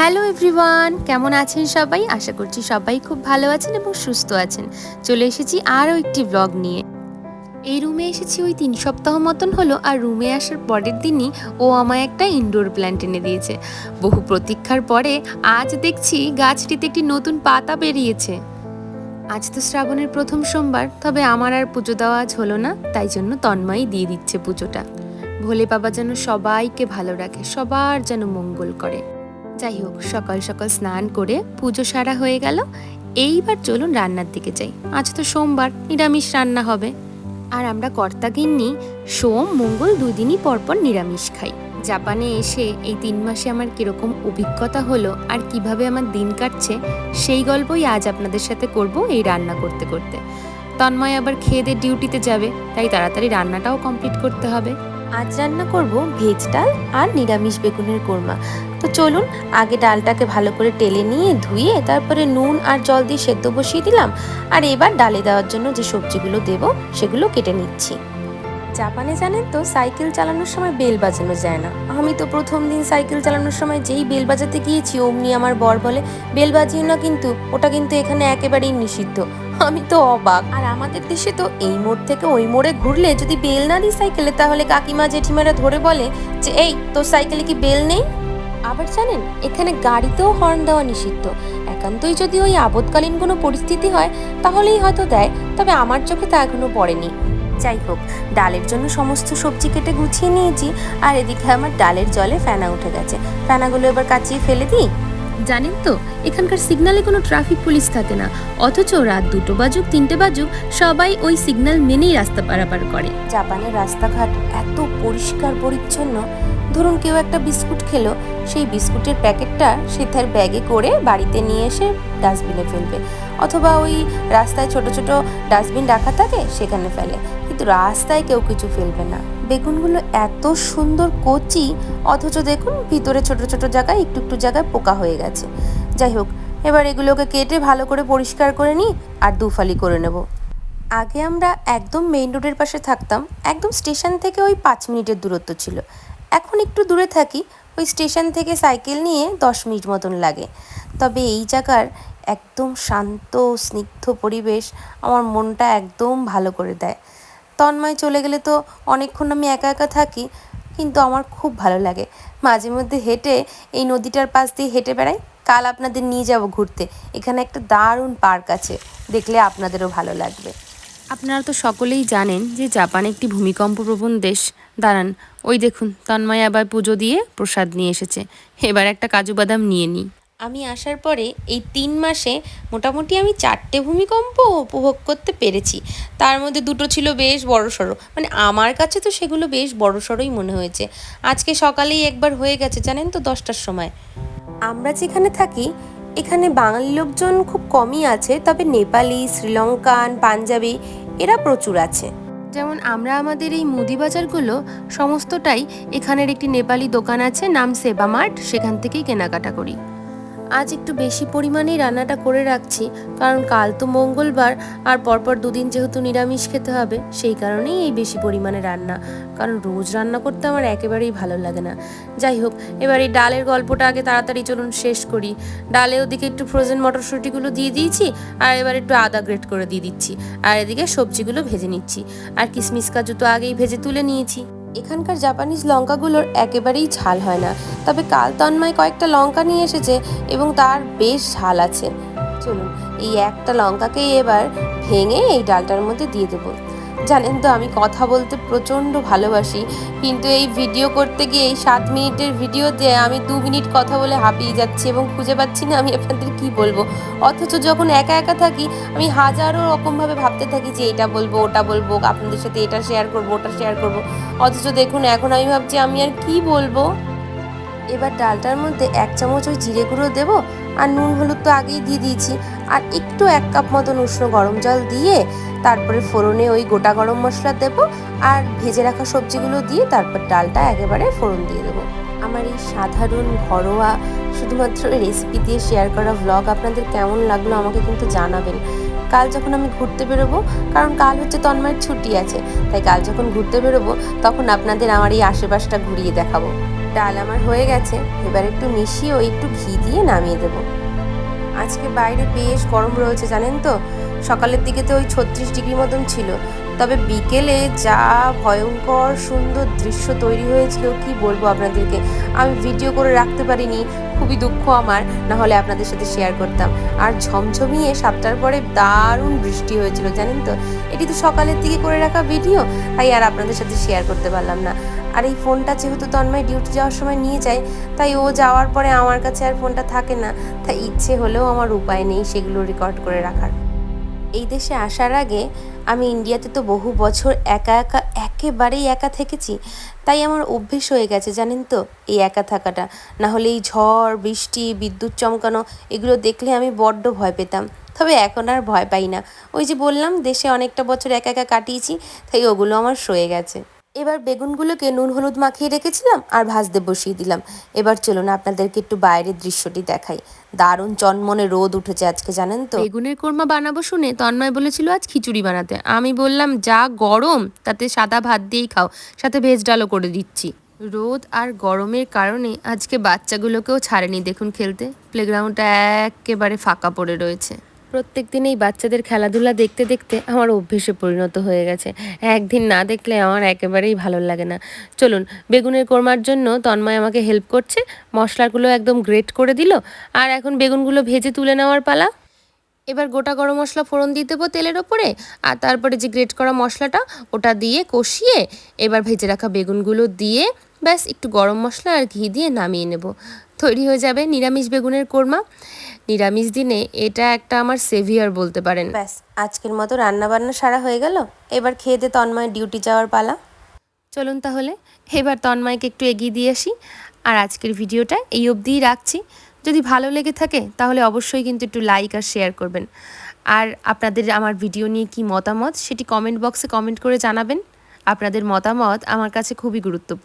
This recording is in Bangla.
হ্যালো এভরিওয়ান কেমন আছেন সবাই? আশা করছি সবাই খুব ভালো আছেন এবং সুস্থ আছেন। চলে এসেছি আরও একটি ব্লগ নিয়ে। এই রুমে এসেছি ওই তিন সপ্তাহ মতন হলো আর রুমে আসার পরের দিনই ও আমায় একটা ইনডোর প্ল্যান্ট এনে দিয়েছে। বহু প্রতীক্ষার পরে আজ দেখছি গাছটিতে একটি নতুন পাতা বেরিয়েছে। আজ তো শ্রাবণের প্রথম সোমবার, তবে আমার আর পুজো দেওয়া আজ হলো না, তাই জন্য তন্ময়ই দিয়ে দিচ্ছে পুজোটা। ভোলে বাবা যেন সবাইকে ভালো রাখে, সবার যেন মঙ্গল করে। যাই হোক, সকাল সকাল স্নান করে পুজো সারা হয়ে গেল। এইবার চলুন রান্নার দিকে যাই। আজ তো সোমবার, নিরামিষ রান্না হবে। আর আমরা কর্তা গিন্নি সোম, মঙ্গল দুদিনই পরপর নিরামিষ খাই। জাপানে এসে এই তিন মাসে আমার কীরকম অভিজ্ঞতা হলো আর কীভাবে আমার দিন কাটছে, সেই গল্পই আজ আপনাদের সাথে করব এই রান্না করতে করতে। তন্ময় আবার খেয়ে দিয়ে ডিউটিতে যাবে, তাই তাড়াতাড়ি রান্নাটাও কমপ্লিট করতে হবে। আজ রান্না করব ভেজ ডাল আর নিরামিষ বেগুনের কোরমা। তো চলুন, আগে ডালটাকে ভালো করে টেলে নিয়ে ধুয়ে তারপরে নুন আর জল দিয়ে সেদ্ধ বসিয়ে দিলাম। আর এবার ডালে দেওয়ার জন্য যে সবজিগুলো দেব, সেগুলো কেটে নিচ্ছি। জাপানে জানেন তো, সাইকেল চালানোর সময় বেল বাজানো যায় না। আমি তো প্রথম দিন সাইকেল চালানোর সময় যেই বেল বাজাতে গিয়েছি, অমনি আমার বর বলে, বেল বাজিও না কিন্তু, ওটা কিন্তু এখানে একেবারেই নিষিদ্ধ। আমি তো অবাক। আর আমাদের দেশে তো এই মোড় থেকে ওই মোড়ে ঘুরলে যদি বেল না দিই সাইকেলে, তাহলে কাকিমা জেঠিমারা ধরে বলে যে, এই, তোর সাইকেলে কি বেল নেই? আবার জানেন, এখানে গাড়িতেও হর্ন দেওয়া নিষিদ্ধ। একান্তই যদি ওই আপদকালীন কোনো পরিস্থিতি হয়, তাহলেই হয়তো দেয়, তবে আমার চোখে তা এখনও পড়েনি। যাই হোক ডালের জন্য সমস্ত সবজি কেটে গুছিয়ে নিয়েছি। আর এদিকে আমার ডালের জলে ফেনা উঠে গেছে। ফেনাগুলো এবার কাচিয়ে ফেলে দিই। জানেন তো এখানকার সিগনালে কোনো ট্রাফিক পুলিশ থাকে না। অথচ রাত দুটো বাজুক তিনটে বাজুক সবাই ওই সিগনাল মেনেই রাস্তা পারাপার করে। জাপানের রাস্তাঘাট এত পরিষ্কার পরিচ্ছন্ন ধরুন কেউ একটা বিস্কুট খেলো, সেই বিস্কুটের প্যাকেটটা সে তার ব্যাগে করে বাড়িতে নিয়ে এসে ডাস্টবিনে ফেলবে। অথবা ওই রাস্তায় ছোট ছোট ডাস্টবিন রাখা থাকে, সেখানে ফেলে। কিন্তু রাস্তায় কেউ কিছু ফেলবে না। বেগুনগুলো এত সুন্দর কচি, অথচ দেখুন ভিতরে ছোট ছোট জায়গায় একটু একটু জায়গায় পোকা হয়ে গেছে। যাই হোক, এবার এগুলোকে কেটে ভালো করে পরিষ্কার করে নিই আর দুফালি করে নেব। আগে আমরা একদম মেইন রোডের পাশে থাকতাম, একদম স্টেশন থেকে ওই পাঁচ মিনিটের দূরত্ব ছিল। এখন একটু দূরে থাকি, ওই স্টেশন থেকে সাইকেল নিয়ে দশ মিনিট মতন লাগে। তবে এই জায়গার একদম শান্ত, স্নিগ্ধ পরিবেশ আমার মনটা একদম ভালো করে দেয়। তন্ময় চলে গেলে তো অনেকক্ষণ আমি একা একা থাকি, কিন্তু আমার খুব ভালো লাগে। মাঝে মধ্যে হেঁটে এই নদীটার পাশ দিয়ে হেঁটে বেড়াই, কাল আপনাদের নিয়ে যাব ঘুরতে। এখানে একটা দারুণ পার্ক আছে, দেখলে আপনাদেরও ভালো লাগবে। আপনারা তো সকলেই জানেন যে জাপান একটি ভূমিকম্পপ্রবণ দেশ। দাঁড়ান ওই দেখুন তন্ময় আবার পুজো দিয়ে প্রসাদ নিয়ে এসেছে। এবার একটা কাজু বাদাম নিয়ে নিই আমি আসার পরে এই তিন মাসে মোটামুটি আমি চারটে ভূমিকম্প উপভোগ করতে পেরেছি। তার মধ্যে দুটো ছিল বেশ বড় সড়ো মানে আমার কাছে তো সেগুলো বেশ বড় সড়োই মনে হয়েছে। আজকে সকালেই একবার হয়ে গেছে জানেন তো দশটার সময়। আমরা যেখানে থাকি এখানে বাঙালি লোকজন খুব কমই আছে, তবে নেপালি শ্রীলঙ্কান পাঞ্জাবি এরা প্রচুর আছে। যেমন আমরা আমাদের এই মুদি বাজারগুলো সমস্তটাই এখানের একটি নেপালি দোকান আছে, নাম সেবা মার্ট সেখান থেকেই কেনাকাটা করি। আজ একটু বেশি পরিমাণেই রান্নাটা করে রাখছি, কারণ কাল তো মঙ্গলবার আর পরপর দুদিন যেহেতু নিরামিষ খেতে হবে, সেই কারণেই এই বেশি পরিমাণে রান্না। কারণ রোজ রান্না করতে আমার একেবারেই ভালো লাগে না। যাই হোক, এবার এই ডালের গল্পটা আগে তাড়াতাড়ি চলুন শেষ করি। ডালে ওদিকে একটু ফ্রোজেন মটরশুঁটিগুলো দিয়ে দিয়েছি, আর এবার একটু আদা গ্রেট করে দিয়ে দিচ্ছি। আর এদিকে সবজিগুলো ভেজে নিচ্ছি। আর কিশমিশ কাজু তো আগেই ভেজে তুলে নিয়েছি। এখানকার জাপানিজ লঙ্কাগুলোর একেবারেই ঝাল হয় না। তবে কাল তন্ময় কয়েকটা লঙ্কা নিয়ে এসেছে এবং তার বেশ ঝাল আছে। চলুন, এই একটা লঙ্কাকেই এবার ভেঙে এই ডালটার মধ্যে দিয়ে দেবো। জানেন তো, আমি কথা বলতে প্রচণ্ড ভালোবাসি। কিন্তু এই ভিডিও করতে গিয়ে এই সাত মিনিটের ভিডিও ভিডিওতে আমি দু মিনিট কথা বলে হাঁপিয়ে যাচ্ছি এবং খুঁজে পাচ্ছি না আমি আপনাদের কি বলব। অথচ যখন একা একা থাকি, আমি হাজারো রকমভাবে ভাবতে থাকি যে এটা বলব, ওটা বলব, আপনাদের সাথে এটা শেয়ার করব, ওটা শেয়ার করব। অথচ দেখুন, এখন আমি ভাবছি, আমি আর কি বলব? এবার ডালটার মধ্যে এক চামচ ওই জিরে গুঁড়ো দেবো আর নুন হলুদ তো আগেই দিয়ে দিয়েছি। আর একটু এক কাপ মতন উষ্ণ গরম জল দিয়ে তারপরে ফোড়নে ওই গোটা গরম মশলা দেবো আর ভেজে রাখা সবজিগুলো দিয়ে তারপর ডালটা একেবারে ফোড়ন দিয়ে দেবো। আমার এই সাধারণ ঘরোয়া শুধুমাত্র রেসিপি দিয়ে শেয়ার করা ভ্লগ আপনাদের কেমন লাগল আমাকে কিন্তু জানাবেন। কাল যখন আমি ঘুরতে বেরোবো, কারণ কাল হচ্ছে তন্ময়ের ছুটি আছে, তাই কাল যখন ঘুরতে বেরোবো, তখন আপনাদের আমার এই আশেপাশটা ঘুরিয়ে দেখাবো। ডাল আমার হয়ে গেছে, এবার একটু মিশিয়ে ও একটু ঘি দিয়ে নামিয়ে দেবো। আজকে বাইরে বেশ গরম রয়েছে, জানেন তো? সকালের দিকে তো ওই ছত্রিশ ডিগ্রি মতন ছিল। তবে বিকেলে যা ভয়ঙ্কর সুন্দর দৃশ্য তৈরি হয়েছিল, কি বলব আপনাদেরকে? আমি ভিডিও করে রাখতে পারিনি, খুবই দুঃখ আমার, না হলে আপনাদের সাথে শেয়ার করতাম। আর ঝমঝমিয়ে সাতটার পরে দারুণ বৃষ্টি হয়েছিল, জানেন তো? এটি তো সকালের দিকে করে রাখা ভিডিও তাই আর আপনাদের সাথে শেয়ার করতে পারলাম না। আর এই ফোনটা যেহেতু তন্ময় ডিউটি যাওয়ার সময় নিয়ে যায়, তাই ও যাওয়ার পরে আমার কাছে আর ফোনটা থাকে না। তাই ইচ্ছে হলেও আমার উপায় নেই সেগুলো রেকর্ড করে রাখার। এই দেশে আসার আগে আমি ইন্ডিয়াতে তো বহু বছর একা একা, একেবারেই একা থেকেছি, তাই আমার অভ্যেস হয়ে গেছে, জানেন তো? এই একা থাকাটা। না হলে এই ঝড়, বৃষ্টি, বিদ্যুৎ চমকানো, এগুলো দেখলে আমি বড্ড ভয় পেতাম। তবে এখন আর ভয় পাই না। ওই যে বললাম, দেশে অনেকটা বছর একা একা কাটিয়েছি, তাই ওগুলো আমার সয়ে গেছে। এবার বেগুনগুলোকে নুন হলুদ মাখিয়ে রেখেছিলাম আর ভাজতে বসিয়ে দিলাম। এবার চলুন আপনাদেরকে একটু বাইরের দৃশ্যটি দেখাই। দারুণ চনমনে রোদ উঠেছে আজকে, জানেন তো? বেগুনের কোরমা বানাবো শুনে তন্ময় বলেছিল, আজ খিচুড়ি বানাতে। আমি বললাম, যা গরম, তাতে সাদা ভাত দিয়েই খাও, সাথে ভেজ ডালও করে দিচ্ছি। রোদ আর গরমের কারণে আজকে বাচ্চাগুলোকেও ছাড়েনি, দেখুন খেলতে। প্লেগ্রাউন্ডটা একেবারে ফাঁকা পড়ে রয়েছে। প্রত্যেক দিন এই বাচ্চাদের খেলাধুলা দেখতে দেখতে আমার অভ্যেসে পরিণত হয়ে গেছে। একদিন না দেখলে আমার একেবারেই ভালো লাগে না। চলুন, বেগুনের কোরমার জন্য তন্ময় আমাকে হেল্প করছে। মশলাগুলো একদম গ্রেট করে দিল। আর এখন বেগুনগুলো ভেজে তুলে নেওয়ার পালা। এবার গোটা গরম মশলা ফোড়ন দিয়ে দেবো তেলের ওপরে। আর তারপরে যে গ্রেট করা মশলাটা, ওটা দিয়ে কষিয়ে এবার ভেজে রাখা বেগুনগুলো দিয়ে ব্যাস একটু গরম মশলা আর ঘি দিয়ে নামিয়ে নেব। তৈরি হয়ে যাবে নিরামিষ বেগুনের কোরমা। নিরামিষ দিনে এটা একটা আমার সেভিয়ার বলতে পারেন। ব্যাস আজকের মতো রান্না বান্না সারা হয়ে গেল। এবার খেয়ে দে তন্ময় ডিউটি যাওয়ার পালা। চলুন তাহলে এবার তন্ময়কে একটু এগিয়ে দিয়ে আসি। আর আজকের ভিডিওটা এই অবধিই রাখছি। যদি ভালো লেগে থাকে তাহলে অবশ্যই কিন্তু একটু লাইক আর শেয়ার করবেন। আর আপনাদের আমার ভিডিও নিয়ে কি মতামত সেটি কমেন্ট বক্সে কমেন্ট করে জানাবেন। আপনাদের মতামত আমার কাছে খুবই গুরুত্বপূর্ণ।